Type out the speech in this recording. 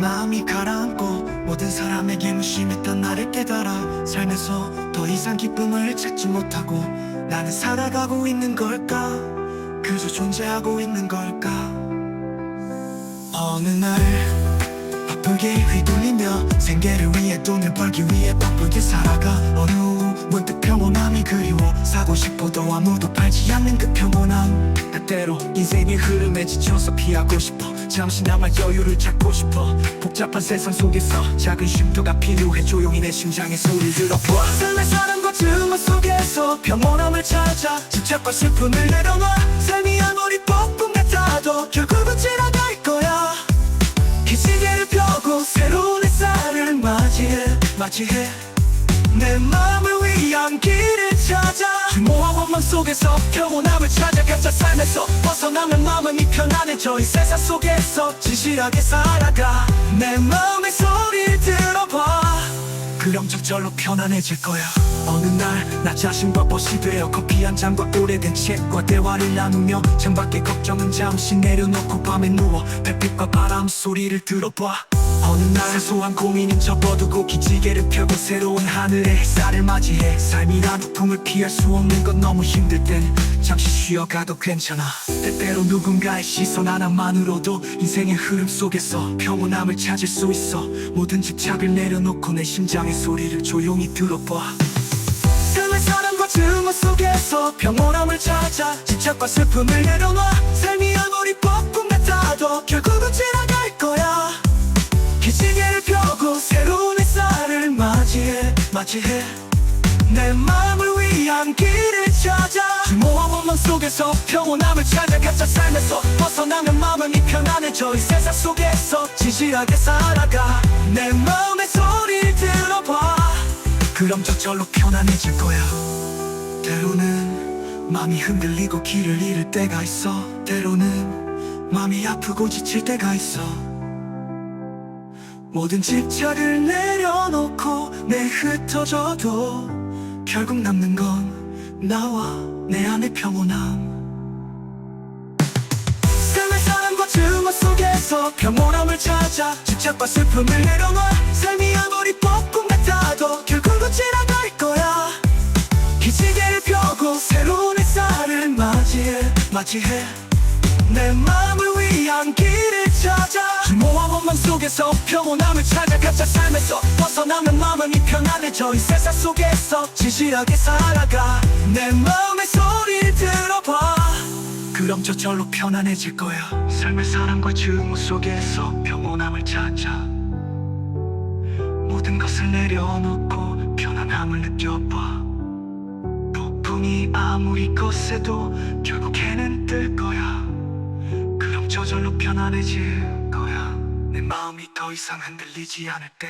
마음이 가라앉고 모든 사람에게 무심했던 나를 깨달아 삶에서 더 이상 기쁨을 찾지 못하고 나는 살아가고 있는 걸까? 그저 존재하고 있는 걸까? 어느 날 바쁘게 휘둘리며 생계를 위해 돈을 벌기 위해 바쁘게 살아가 어느 후 문득 평온함이 그리워 사고 싶어도 아무도 팔지 않는 그 평온함 때때로 인생의 흐름에 지쳐서 피하고 싶어 잠시나마 여유를 찾고 싶어. 복잡한 세상 속에서 작은 쉼터가 필요해. 조용히 내 심장의 소리를 들어봐. 삶의 사랑과 증오 속에서 평온함을 찾아. 집착과 슬픔을 내려놔. 삶이 아무리 뻑뻑 같아도 결국은 지나갈 거야. 이 시계를 펴고 새로운 햇살을 맞이해 맞이해. 내 마음을 위한 길을 찾아. 규모와 원망 속에서 평온함을 찾아. 각자 삶에서 벗어나면 마음이 편안해져 이 세상 속에서 진실하게 살아가. 내 마음의 소리를 들어봐. 그럼 저절로 편안해질 거야. 어느 날 나 자신과 벗이 되어 커피 한 잔과 오래된 책과 대화를 나누며 창밖의 걱정은 잠시 내려놓고 밤에 누워 햇빛과 바람 소리를 들어봐. 어느 날 사소한 고민은 접어두고 기지개를 펴고 새로운 하늘의 햇살을 맞이해 삶이란 폭풍을 피할 수 없는 건 너무 힘들 땐 잠시 쉬어가도 괜찮아. 때때로 누군가의 시선 하나만으로도 인생의 흐름 속에서 평온함을 찾을 수 있어. 모든 집착을 내려놓고 내 심장의 소리를 조용히 들어봐. 삶의 사랑과 증오 속에서 평온함을 찾아 집착과 슬픔을 내려놔. 삶이 아무리 뻑뻑 같아도 결국은 지나갈 거야. 기지개를 펴고 새로운 햇살을 맞이해 맞이해. 내 마음을 위한 길을 찾아 속에서 평온함을 찾아 각자 삶에서 벗어나면 마음이 편안해져 이 세상 속에서 진실하게 살아가. 내 마음의 소리를 들어봐. 그럼 저절로 편안해질 거야. 때로는 마음이 흔들리고 길을 잃을 때가 있어. 때로는 마음이 아프고 지칠 때가 있어. 모든 집착을 내려놓고 내 흩어져도 결국 남는 건 나와 내 안의 평온함. 삶의 사랑과 증오 속에서 평온함을 찾아 집착과 슬픔을 내려놔 삶이 아무리 뻑뻑 같아도 결국은 지나갈 거야. 기지개를 펴고 새로운 햇살을 맞이해 맞이해. 내 마음을 위한 길을 찾아 주모와 원망 속에서 평온함을 찾아 각자 삶에서 벗어나면 마음이 편안해져 이 세상 속에서 진실하게 살아가 내 마음의 소리를 들어봐. 그럼 저절로 편안해질 거야. 삶의 사랑과 증오 속에서 평온함을 찾아. 모든 것을 내려놓고 편안함을 느껴봐. 폭풍이 아무리 거세도 결국에는 뜰 거야. 그럼 저절로 편안해질 거야. 내 마음이 더 이상 흔들리지 않을 때